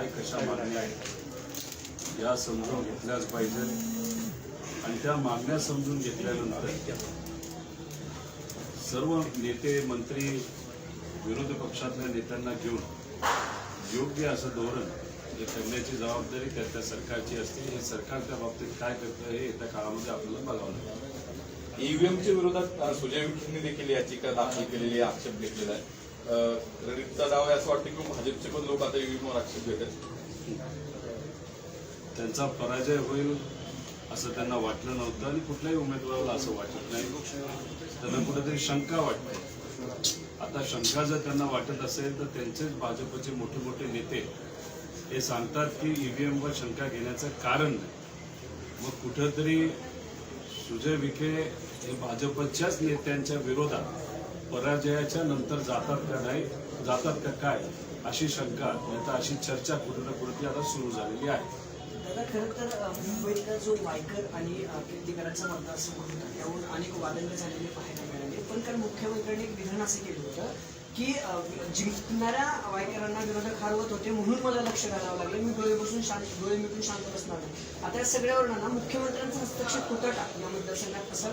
काय कशा मागण्या आहेत या समजून घेतल्याच पाहिजे. आणि त्या मागण्या समजून घेतल्यानंतर सर्व नेते मंत्री विरोधी पक्षातल्या नेत्यांना घेऊन योग्य असं धोरण जे करण्याची जबाबदारी त्या त्या सरकारची असते हे सरकार त्या बाबतीत काय करतं हे येत्या काळामध्ये आपल्याला बघावं लागेल. ईव्हीएमच्या विरोधात सुजय विखेंनी देखील याचिका दाखल केलेली आक्षेप घेतलेला आहे. अ, दावा डाव आहे असं वाटतं की भाजपचे पण लोक आता ईव्हीएमवर आक्षेप घेत आहेत त्यांचा पराजय होईल असं त्यांना वाटलं नव्हतं आणि कुठल्याही उमेदवाराला असं वाटत नाही. त्यांना कुठेतरी शंका वाटते. आता शंका जर त्यांना वाटत असेल तर त्यांचेच भाजपचे मोठे मोठे नेते हे सांगतात की ईव्हीएमवर शंका घेण्याचं कारण नाही. मग कुठंतरी सुजय विखे हे भाजपच्याच नेत्यांच्या विरोधात पराजयाच्या नंतर जातात का नाही जातात का काय अशी शंका नाही अशी चर्चा कुठे ना कुठे आता सुरू झालेली आहे. दादा खरं तर अ, मुंबईतला जो वायकर आणि अ, कीर्तीकरांचा मतदारसंघ होता त्याहून अनेक वादंग झालेले पाहायला मिळाले. पण काल मुख्यमंत्र्यांनी एक विधान असं केलं होतं की जिंकणाऱ्या वायकरांना विरोधक हरवत होते म्हणून मला लक्ष घालावं लागलं. मी डोळे बसून शांत डोळे मिटून शांत बसणार नाही आता या सगळ्यावर ना मुख्यमंत्र्यांचा हस्तक्षेप होतं का? या मतदारसंघात असं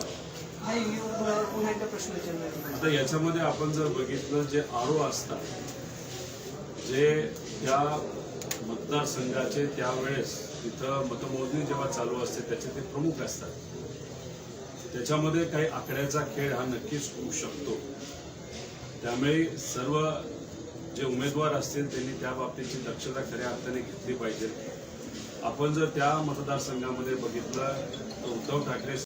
पुन्हा एकदा प्रश्न विचारणार आता याच्यामध्ये आपण जर बघितलं जे आरो असतात जे त्या मतदारसंघाचे त्यावेळेस तिथं मतमोजणी जेव्हा चालू असते त्याचे ते प्रमुख असतात. त्याच्यामध्ये काही आकड्याचा खेळ हा नक्कीच होऊ शकतो. त्यामुळे सर्व जे उमेदवार असतील त्यांनी त्या बाबतीची दक्षता खऱ्या अर्थाने घेतली पाहिजे. आपण जर त्या मतदारसंघामध्ये बघितलं तर उद्धव ठाकरे